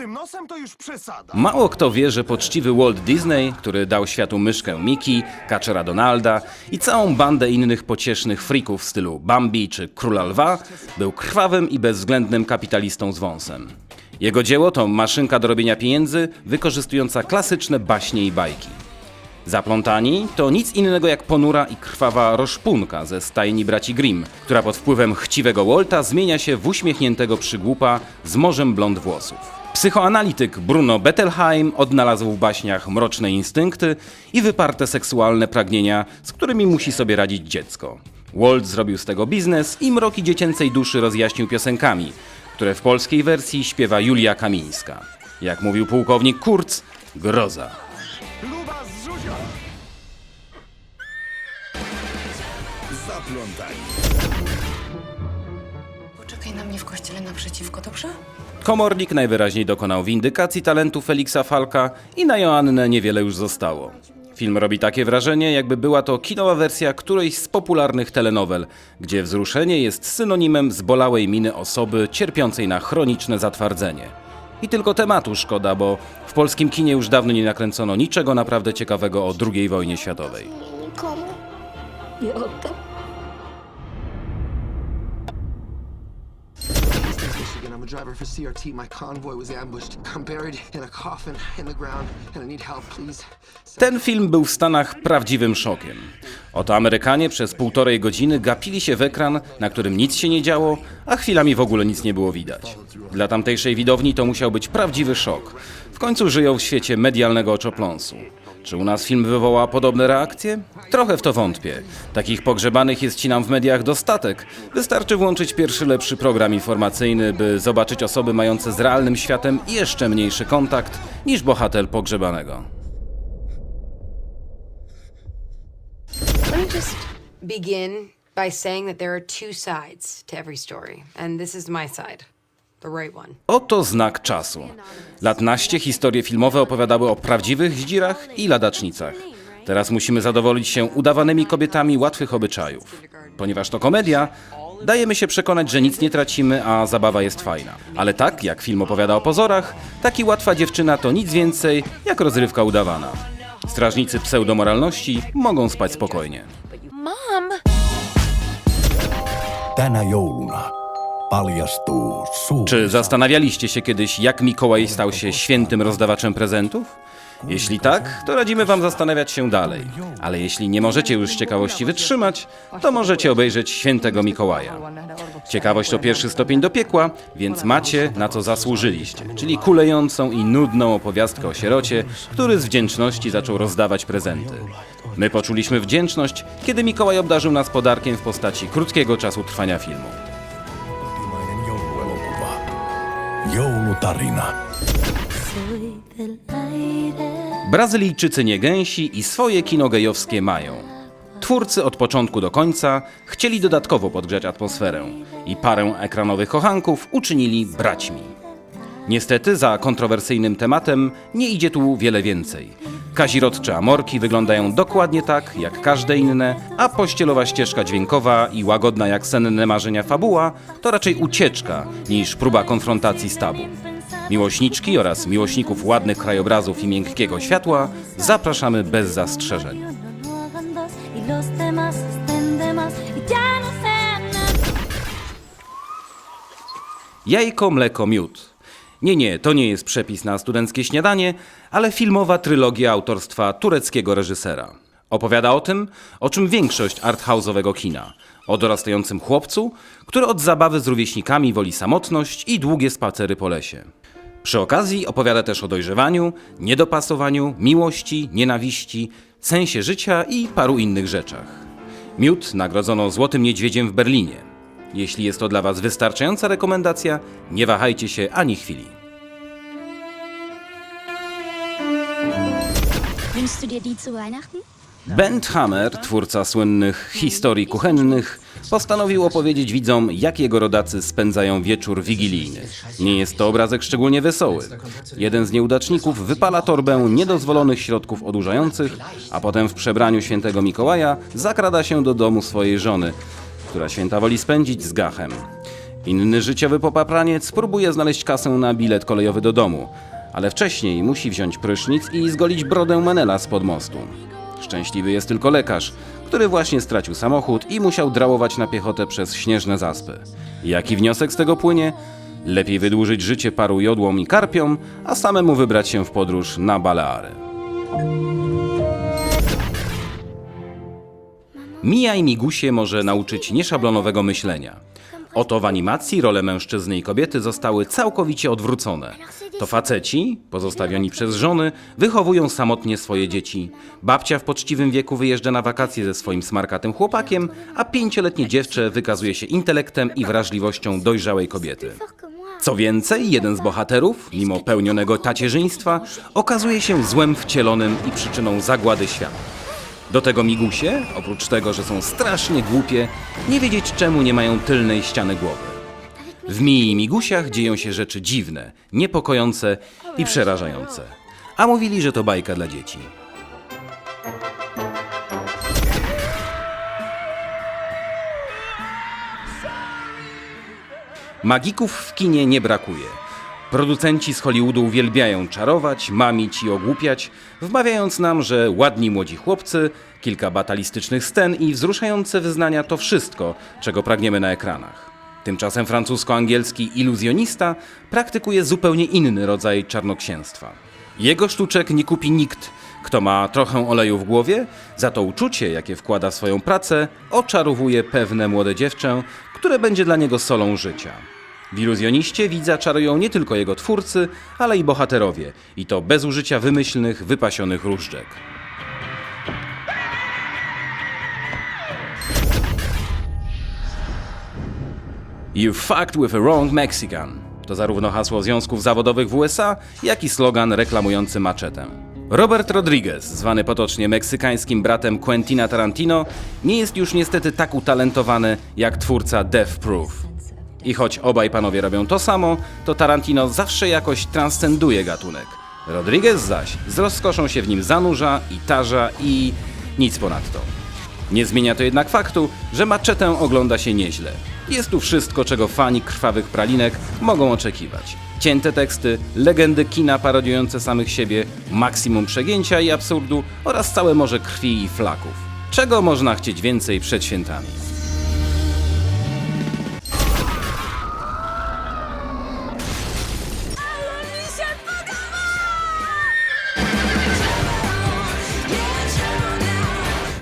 tym nosem to już przesada. Mało kto wie, że poczciwy Walt Disney, który dał światu myszkę Mickey, kaczera Donalda i całą bandę innych pociesznych frików w stylu Bambi czy Króla Lwa, był krwawym i bezwzględnym kapitalistą z wąsem. Jego dzieło to maszynka do robienia pieniędzy, wykorzystująca klasyczne baśnie i bajki. Zaplątani to nic innego jak ponura i krwawa roszpunka ze stajni braci Grimm, która pod wpływem chciwego Walta zmienia się w uśmiechniętego przygłupa z morzem blond włosów. Psychoanalityk Bruno Bettelheim odnalazł w baśniach mroczne instynkty i wyparte seksualne pragnienia, z którymi musi sobie radzić dziecko. Walt zrobił z tego biznes i mroki dziecięcej duszy rozjaśnił piosenkami, które w polskiej wersji śpiewa Julia Kamińska. Jak mówił pułkownik Kurz, groza. W kościele naprzeciwko, dobrze? Komornik najwyraźniej dokonał windykacji talentu Feliksa Falka i na Joannę niewiele już zostało. Film robi takie wrażenie, jakby była to kinowa wersja którejś z popularnych telenowel, gdzie wzruszenie jest synonimem zbolałej miny osoby cierpiącej na chroniczne zatwardzenie. I tylko tematu szkoda, bo w polskim kinie już dawno nie nakręcono niczego naprawdę ciekawego o II wojnie światowej. Nikomu nie oddam. I'm a driver for CRT. My convoy was ambushed. I'm buried in a coffin in the ground, and I need help, please. Ten film był w Stanach prawdziwym szokiem. Oto Amerykanie przez półtorej godziny gapili się w ekran, na którym nic się nie działo, a chwilami w ogóle nic nie było widać. Dla tamtejszej widowni to musiał być prawdziwy szok. W końcu żyją w świecie medialnego oczopląsu. Czy u nas film wywoła podobne reakcje? Trochę w to wątpię. Takich pogrzebanych jest ci nam w mediach dostatek. Wystarczy włączyć pierwszy lepszy program informacyjny, by zobaczyć osoby mające z realnym światem jeszcze mniejszy kontakt niż bohater pogrzebanego. By saying that there are two sides to every story, and this is my side. Oto znak czasu. Lat naście historie filmowe opowiadały o prawdziwych zdzirach i ladacznicach. Teraz musimy zadowolić się udawanymi kobietami łatwych obyczajów. Ponieważ to komedia, dajemy się przekonać, że nic nie tracimy, a zabawa jest fajna. Ale tak, jak film opowiada o pozorach, taki łatwa dziewczyna to nic więcej jak rozrywka udawana. Strażnicy pseudomoralności mogą spać spokojnie. Tänä jouluna paljastuu suuri Czy zastanawialiście się kiedyś, jak Mikołaj stał się świętym rozdawaczem prezentów? Jeśli tak, to radzimy Wam zastanawiać się dalej. Ale jeśli nie możecie już ciekawości wytrzymać, to możecie obejrzeć świętego Mikołaja. Ciekawość to pierwszy stopień do piekła, więc macie na co zasłużyliście, czyli kulejącą i nudną opowiastkę o sierocie, który z wdzięczności zaczął rozdawać prezenty. My poczuliśmy wdzięczność, kiedy Mikołaj obdarzył nas podarkiem w postaci krótkiego czasu trwania filmu. Joulutarina. Brazylijczycy nie gęsi i swoje kino gejowskie mają. Twórcy od początku do końca chcieli dodatkowo podgrzać atmosferę i parę ekranowych kochanków uczynili braćmi. Niestety za kontrowersyjnym tematem nie idzie tu wiele więcej. Kazirot czy Amorki wyglądają dokładnie tak, jak każde inne, a pościelowa ścieżka dźwiękowa i łagodna jak senne marzenia fabuła to raczej ucieczka niż próba konfrontacji z tabu. Miłośniczki oraz miłośników ładnych krajobrazów i miękkiego światła zapraszamy bez zastrzeżeń. Jajko, mleko, miód. Nie, nie, to nie jest przepis na studenckie śniadanie, ale filmowa trylogia autorstwa tureckiego reżysera. Opowiada o tym, o czym większość arthouse'owego kina. O dorastającym chłopcu, który od zabawy z rówieśnikami woli samotność i długie spacery po lesie. Przy okazji opowiada też o dojrzewaniu, niedopasowaniu, miłości, nienawiści, sensie życia i paru innych rzeczach. Miód nagrodzono Złotym Niedźwiedziem w Berlinie. Jeśli jest to dla Was wystarczająca rekomendacja, nie wahajcie się ani chwili. Wünschst du dir die zu Weihnachten? Bent Hammer, twórca słynnych historii kuchennych, postanowił opowiedzieć widzom, jak jego rodacy spędzają wieczór wigilijny. Nie jest to obrazek szczególnie wesoły. Jeden z nieudaczników wypala torbę niedozwolonych środków odurzających, a potem w przebraniu świętego Mikołaja zakrada się do domu swojej żony, która święta woli spędzić z gachem. Inny życiowy popapraniec próbuje znaleźć kasę na bilet kolejowy do domu, ale wcześniej musi wziąć prysznic i zgolić brodę Manela spod mostu. Szczęśliwy jest tylko lekarz, który właśnie stracił samochód i musiał drałować na piechotę przez śnieżne zaspy. Jaki wniosek z tego płynie? Lepiej wydłużyć życie paru jodłom i karpiom, a samemu wybrać się w podróż na Baleary. Mija i Migusie może nauczyć nieszablonowego myślenia. Oto w animacji role mężczyzny i kobiety zostały całkowicie odwrócone. To faceci, pozostawioni przez żony, wychowują samotnie swoje dzieci. Babcia w poczciwym wieku wyjeżdża na wakacje ze swoim smarkatym chłopakiem, a pięcioletnie dziewczę wykazuje się intelektem i wrażliwością dojrzałej kobiety. Co więcej, jeden z bohaterów, mimo pełnionego tacierzyństwa, okazuje się złem wcielonym i przyczyną zagłady świata. Do tego migusie, oprócz tego, że są strasznie głupie, nie wiedzieć czemu nie mają tylnej ściany głowy. W Mii i Migusiach dzieją się rzeczy dziwne, niepokojące i przerażające. A mówili, że to bajka dla dzieci. Magików w kinie nie brakuje. Producenci z Hollywoodu uwielbiają czarować, mamić i ogłupiać, wmawiając nam, że ładni młodzi chłopcy, kilka batalistycznych scen i wzruszające wyznania to wszystko, czego pragniemy na ekranach. Tymczasem francusko-angielski iluzjonista praktykuje zupełnie inny rodzaj czarnoksięstwa. Jego sztuczek nie kupi nikt, kto ma trochę oleju w głowie, za to uczucie, jakie wkłada w swoją pracę, oczarowuje pewne młode dziewczę, które będzie dla niego solą życia. W iluzjoniście widza czarują nie tylko jego twórcy, ale i bohaterowie, i to bez użycia wymyślnych, wypasionych różdżek. You fucked with a wrong Mexican. To zarówno hasło związków zawodowych w USA, jak i slogan reklamujący maczetę. Robert Rodriguez, zwany potocznie meksykańskim bratem Quentina Tarantino, nie jest już niestety tak utalentowany jak twórca Death Proof. I choć obaj panowie robią to samo, to Tarantino zawsze jakoś transcenduje gatunek. Rodriguez zaś z rozkoszą się w nim zanurza i tarza i nic ponadto. Nie zmienia to jednak faktu, że maczetę ogląda się nieźle. Jest tu wszystko, czego fani krwawych pralinek mogą oczekiwać. Cięte teksty, legendy kina parodiujące samych siebie, maksimum przegięcia i absurdu oraz całe morze krwi i flaków. Czego można chcieć więcej przed świętami?